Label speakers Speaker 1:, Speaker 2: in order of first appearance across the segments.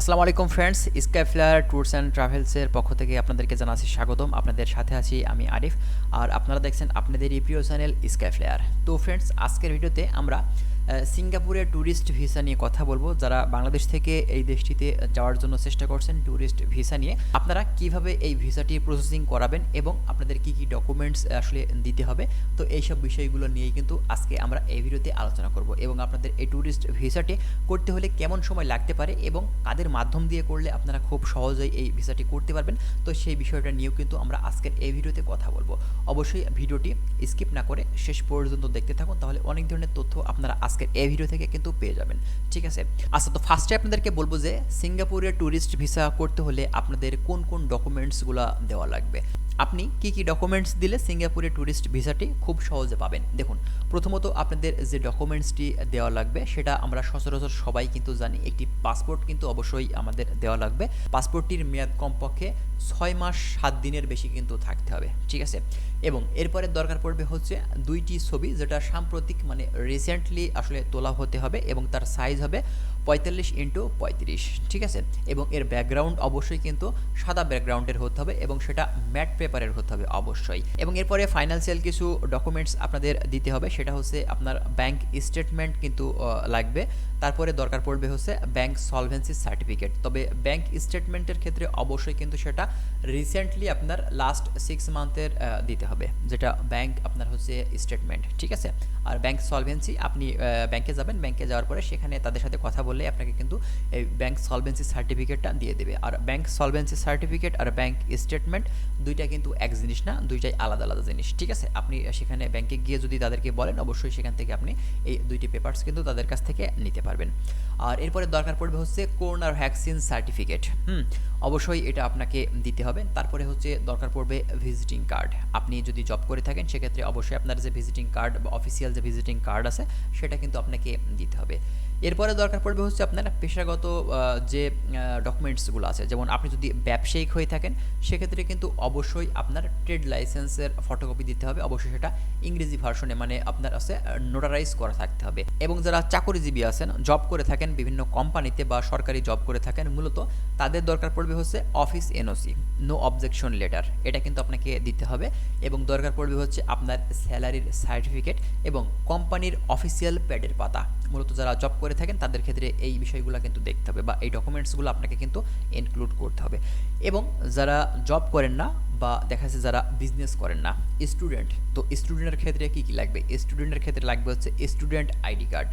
Speaker 1: আসসালামু আলাইকুম friends Skyflyer tours and ট্রাভেলসের পক্ষ থেকে আপনাদেরকে জানাচ্ছি স্বাগতম। আপনাদের সাথে আছি আমি আরিফ। আর আপনারা দেখছেন আপনাদের প্রিয় চ্যানেল স্কাইফ্লায়ার তো ফ্রেন্ডস আজকের ভিডিওতে আমরা সিঙ্গাপুরের ট্যুরিস্ট ভিসা নিয়ে কথা বলব। যারা বাংলাদেশ থেকে এই দেশটিতে যাওয়ার জন্য চেষ্টা করছেন ট্যুরিস্ট ভিসা নিয়ে, আপনারা কীভাবে এই ভিসাটি প্রসেসিং করাবেন এবং আপনাদের কি কি ডকুমেন্টস আসলে দিতে হবে? তো এইসব বিষয়গুলো নিয়েই কিন্তু আজকে আমরা এই ভিডিওতে আলোচনা করব এবং আপনাদের এই ট্যুরিস্ট ভিসাটি করতে হলে কেমন সময় লাগতে পারে এবং কাদের মাধ্যম দিয়ে করলে আপনারা খুব সহজেই এই ভিসাটি করতে পারবেন? তো সেই বিষয়টা নিয়েও কিন্তু আমরা আজকের এই ভিডিওতে কথা বলব। অবশ্যই ভিডিওটি স্কিপ না করে শেষ পর্যন্ত দেখতে থাকুন, তাহলে অনেক ধরনের তথ্য আপনারা আজকের এই ভিডিও থেকে কিন্তু পেয়ে যাবেন। ঠিক আছে? আচ্ছা তো ফার্স্টে আপনাদেরকে বলব যে সিঙ্গাপুরের ট্যুরিস্ট ভিসা করতে হলে আপনাদের কোন কোন ডকুমেন্টসগুলো দেওয়া লাগবে? আপনি কি কি ডকুমেন্টস দিলে সিঙ্গাপুরের ট্যুরিস্ট ভিসাটি খুব সহজে পাবেন? দেখুন, প্রথমত আপনাদের যে ডকুমেন্টসটি দেওয়া লাগবে, সেটা আমরা সচরাচর সবাই কিন্তু জানি। একটি পাসপোর্ট কিন্তু অবশ্যই আমাদের দেওয়া লাগবে। পাসপোর্টটির মেয়াদ কমপক্ষে ছয় মাস, সাত দিনের বেশি কিন্তু থাকতে হবে, ঠিক আছে? এবং এরপরে দরকার পড়বে হচ্ছে দুইটি ছবি যেটা সাম্প্রতিক মানে রিসেন্টলি আসলে তোলা হতে হবে এবং তার সাইজ হবে পঁয়তাল্লিশ ইন্টু পঁয়ত্রিশ, ঠিক আছে? এবং এর ব্যাকগ্রাউন্ড অবশ্যই কিন্তু সাদা ব্যাকগ্রাউন্ডের হতে হবে এবং সেটা ম্যাট পেপারের হতে হবে অবশ্যই। এবং এরপরে ফাইন্যান্সিয়াল কিছু ডকুমেন্টস আপনাদের দিতে হবে, সেটা হচ্ছে আপনার ব্যাংক স্টেটমেন্ট কিন্তু লাগবে। তারপরে দরকার পড়বে হচ্ছে ব্যাংক সলভেন্সি সার্টিফিকেট তবে ব্যাংক স্টেটমেন্টের ক্ষেত্রে অবশ্যই কিন্তু সেটা রিসেন্টলি আপনার লাস্ট সিক্স মান্থের দিতে হবে। যেটা ব্যাংক আপনার হচ্ছে স্টেটমেন্ট ঠিক আছে? আর ব্যাংক সলভেন্সি আপনি ব্যাংকে যাবেন ব্যাংকে যাওয়ার পরে সেখানে তাদের সাথে কথা বললে আপনাকে কিন্তু এই ব্যাংক সলভেন্সি সার্টিফিকেটটা দিয়ে দেবে। আর ব্যাংক সলভেন্সি সার্টিফিকেট আর ব্যাংক স্টেটমেন্ট দুইটা কিন্তু এক জিনিস না, দুইটাই আলাদা আলাদা জিনিস, ঠিক আছে? আপনি সেখানে ব্যাংকে গিয়ে যদি তাদেরকে বলেন, অবশ্যই সেখান থেকে আপনি এই দুইটি পেপার্স কিন্তু তাদের কাছ থেকে নিতে পারবেন। আর এরপরে দরকার পড়বে হচ্ছে করোনার ভ্যাকসিন সার্টিফিকেট হুম? অবশ্যই এটা আপনাকে দিতে হবে। তারপরে হচ্ছে দরকার পড়বে ভিজিটিং কার্ড আপনি যদি জব করে থাকেন, সেক্ষেত্রে অবশ্যই আপনার যে ভিজিটিং কার্ড বা অফিসিয়াল যে ভিজিটিং কার্ড আছে, সেটা কিন্তু আপনাকে দিতে হবে। এরপরে দরকার পড়বে হচ্ছে আপনার পেশাগত যে ডকুমেন্টসগুলো আছে। যেমন আপনি যদি ব্যবসায়িক হয়ে থাকেন, সেক্ষেত্রে কিন্তু অবশ্যই আপনার ট্রেড লাইসেন্সের ফটোকপি দিতে হবে। অবশ্যই সেটা ইংরেজি ভার্সনে মানে আপনার আছে নোটারাইজ করা থাকতে হবে। এবং যারা চাকরিজীবী আছেন জব করে থাকেন বিভিন্ন কোম্পানিতে বা সরকারি জব করে থাকেন, মূলত তাদের দরকার পড়বে হচ্ছে office NOC no objection letter এটা কিন্তু আপনাকে দিতে হবে এবং দরকার পড়বে হচ্ছে আপনার স্যালারির সার্টিফিকেট এবং কোম্পানির অফিসিয়াল প্যাডের পাতা। মূলত যারা জব করে থাকেন, তাদের ক্ষেত্রে এই বিষয়গুলো কিন্তু দেখতে হবে বা এই ডকুমেন্টসগুলো আপনাকে কিন্তু ইনক্লুড করতে হবে। এবং যারা জব করেন না বা দেখা যাচ্ছে যারা বিজনেস করেন না স্টুডেন্ট তো স্টুডেন্টের ক্ষেত্রে কী কী লাগবে? স্টুডেন্টের ক্ষেত্রে লাগবে হচ্ছে স্টুডেন্ট আইডি কার্ড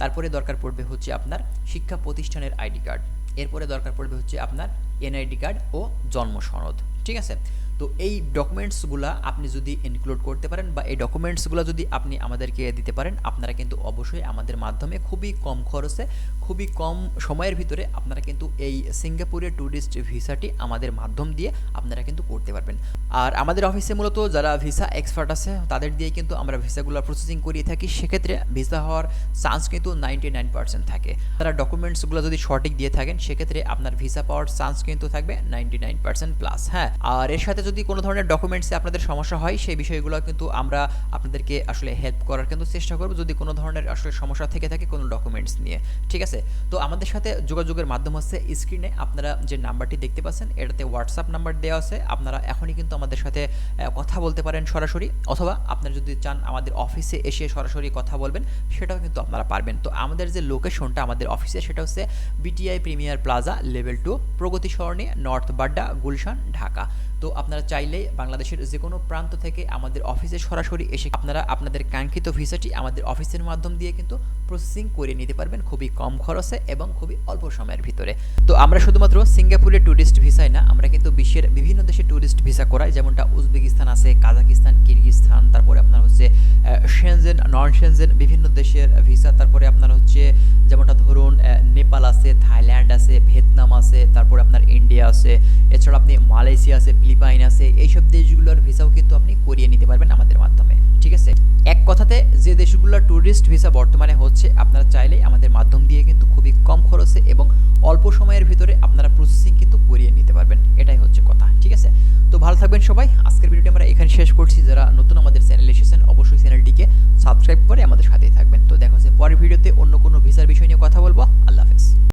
Speaker 1: তারপরে দরকার পড়বে হচ্ছে আপনার শিক্ষা প্রতিষ্ঠানের আইডি কার্ড এরপরে দরকার পড়বে হচ্ছে আপনার এনআইডি কার্ড ও জন্ম সনদ ঠিক আছে? তো এই ডকুমেন্টসগুলো আপনি যদি ইনক্লুড করতে পারেন বা এই ডকুমেন্টসগুলো যদি আপনি আমাদেরকে দিতে পারেন, আপনারা কিন্তু অবশ্যই আমাদের মাধ্যমে খুবই কম খরচে, খুবই কম সময়ের ভিতরে আপনারা কিন্তু এই সিঙ্গাপুরের ট্যুরিস্ট ভিসাটি আমাদের মাধ্যম দিয়ে আপনারা কিন্তু করতে পারবেন। আর আমাদের অফিসে মূলত যারা ভিসা এক্সপার্ট আছে, তাদের দিয়ে কিন্তু আমরা ভিসাগুলো প্রসেসিং করিয়ে থাকি। সেক্ষেত্রে ভিসা হওয়ার চান্স কিন্তু নাইনটি নাইন পার্সেন্ট থাকে তারা ডকুমেন্টসগুলো যদি সঠিক দিয়ে থাকেন, সেক্ষেত্রে আপনার ভিসা পাওয়ার চান্স কিন্তু থাকবে নাইনটি নাইন পার্সেন্ট প্লাস হ্যাঁ? আর এর সাথে যদি কোনো ধরনের ডকুমেন্টসে আপনাদের সমস্যা হয়, সেই বিষয়গুলো কিন্তু আমরা আপনাদেরকে আসলে হেল্প করার কিন্তু চেষ্টা করব। যদি কোনো ধরনের আসলে সমস্যা থেকে থাকে, কোনো ডকুমেন্টস নিয়ে, ঠিক আছে? তো আমাদের সাথে যোগাযোগের মাধ্যম হচ্ছে স্ক্রিনে আপনারা যে নাম্বারটি দেখতে পাচ্ছেন, এটাতে হোয়াটসঅ্যাপ নাম্বার দেওয়া আছে। আপনারা এখনই কিন্তু আমাদের সাথে কথা বলতে পারেন সরাসরি। অথবা আপনারা যদি চান আমাদের অফিসে এসে সরাসরি কথা বলবেন, সেটাও কিন্তু আপনারা পারবেন। তো আমাদের যে লোকেশনটা আমাদের অফিসে সেটা হচ্ছে BTI premier plaza level two Pragati Sarani north Badda Gulshan, Dhaka. তো আপনারা চাইলে বাংলাদেশের যে কোনো প্রান্ত থেকে আমাদের অফিসে সরাসরি এসে আপনারা আপনাদের কাঙ্ক্ষিত ভিসাটি আমাদের অফিসের মাধ্যম দিয়ে কিন্তু প্রসেসিং করে নিতে পারবেন খুবই কম খরচে এবং খুবই অল্প সময়ের ভিতরে। তো আমরা শুধুমাত্র সিঙ্গাপুরের ট্যুরিস্ট ভিসাই না, আমরা কিন্তু বিশ্বের বিভিন্ন দেশে ট্যুরিস্ট ভিসা করাই, যেমনটা উজবেকিস্তান আছে, কাজাকিস্তান কিরগিস্তান তারপরে আপনার হচ্ছে সেনজেন নন সেনজেন বিভিন্ন দেশের ভিসা তারপরে আপনার হচ্ছে, যেমনটা ধরুন নেপাল আছে, থাইল্যান্ড আছে, ভিয়েতনাম আছে আপনার আছে এছাড়া আপনি মালয়েশিয়া আছে, ফিলিপাইন আছে, এইসব দেশগুলোর ভিসাও কিন্তু আপনি করিয়ে নিতে পারবেন আমাদের মাধ্যমে, ঠিক আছে? এক কথাতে, যে দেশগুলোর ট্যুরিস্ট ভিসা বর্তমানে হচ্ছে, আপনারা চাইলেই আমাদের মাধ্যম দিয়ে কিন্তু খুবই কম খরচে এবং অল্প সময়ের ভিতরে আপনারা প্রসেসিং কিন্তু করিয়ে নিতে পারবেন, এটাই হচ্ছে কথা, ঠিক আছে? তো ভালো থাকবেন সবাই, আজকের ভিডিওটি আমরা এখানে শেষ করছি, যারা নতুন আমাদের চ্যানেলে এসেছেন, অবশ্যই চ্যানেলটিকে সাবস্ক্রাইব করে আমাদের সাথেই থাকবেন। তো দেখা হচ্ছে পরের ভিডিওতে অন্য কোনো ভিসার বিষয় নিয়ে কথা বলব, আল্লাহ হাফেজ।